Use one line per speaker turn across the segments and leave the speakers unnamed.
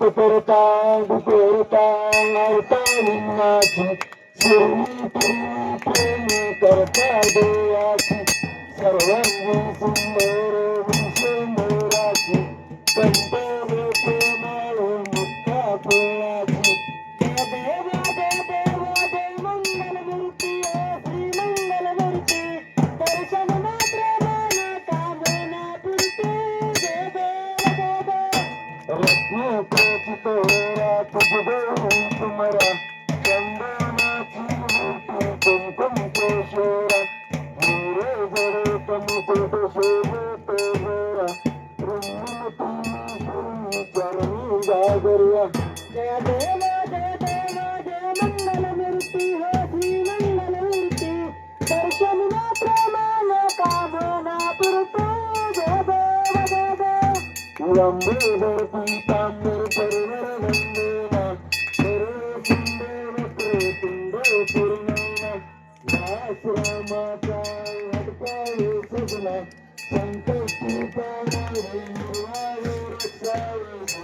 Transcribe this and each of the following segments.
பெருத்தாங்கு பெருத்தாங்காச்சு சிறு கருத்தாது சர்வம் சும்மா I'm moving, I'm moving, I'm moving,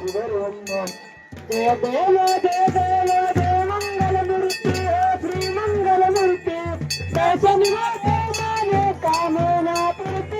रक्षावे गुरुवरवंदन जय देव जय देव जय मंगल मूर्ती हो श्री मंगल मूर्ती दर्शन माते माने कामना पुरते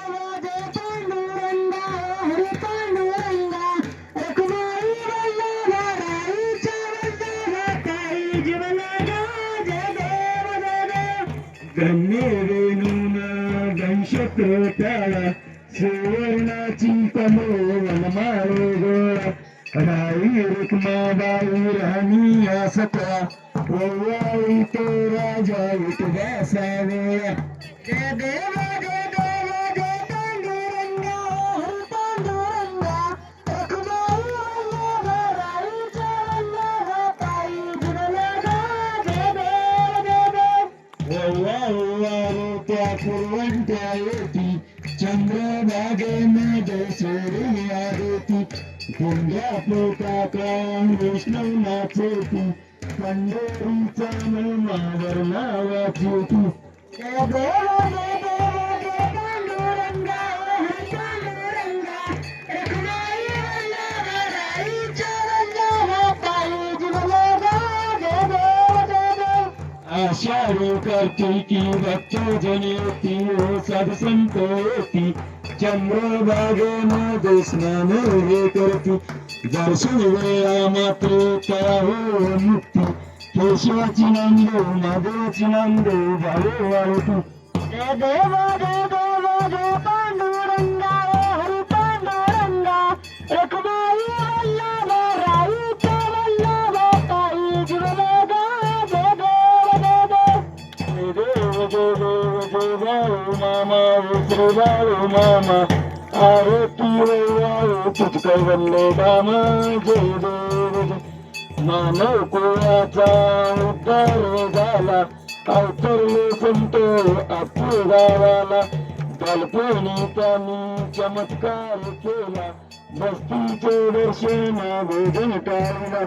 ಗಣ್ಯವೇಣುನಾಗಂಶಕೋಟಾಳ ಸುವರ್ಣಾಚಿ ತಮೋವನ ಮಾಡೋಗೋಳ ರಾಯಿ ರುಕ್ಮಾಬಾಯಿ ರಾಣಿಯ ಸತ ಒವ್ವಾಯಿತು ರಾಜ ಇಟ್ಟು ದಾಸವೇ ದೇವ जय देव त्या पुरवंट्या येती चंद्रभागेमध्ये सोडून आरती गुंड्या पोटाका विष्णू नाचती पंढरीचा नावावर नावाची ती देव आषाढ कार्तिकी भक्तजन येती ओ साधुसंत येती चंद्रभागेमध्ये स्नान हे करती दर्शन वेळा मात्र त्या हो मुक्ती केशवाची नांदो माधवाची नांदो भावे वाळती जय देव मामा बाळू मामा. आरती वैवाळू तुझ कैवल्य काम जय देव जय मानव कुळाचा उद्धार झाला. अवतरले संत आपू गावाला. कल्पनी त्यांनी चमत्कार केला. बस्तीचे दर्शन भोजन टाळला.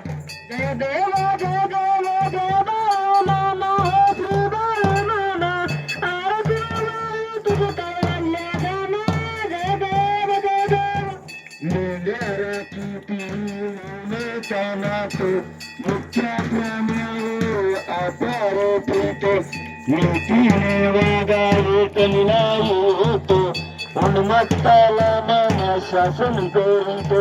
जय जय जय ು ಮುಖ್ಯ ಅಪಾರ ಪ್ರೀತ ನೀತಿನೇವಾಗ ಏಕಲಿನಾಯಿತು ಉನ್ಮತ್ತಲ ಮನ ಶಾಸನ ಬೇರಿತು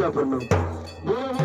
yapının. Bunu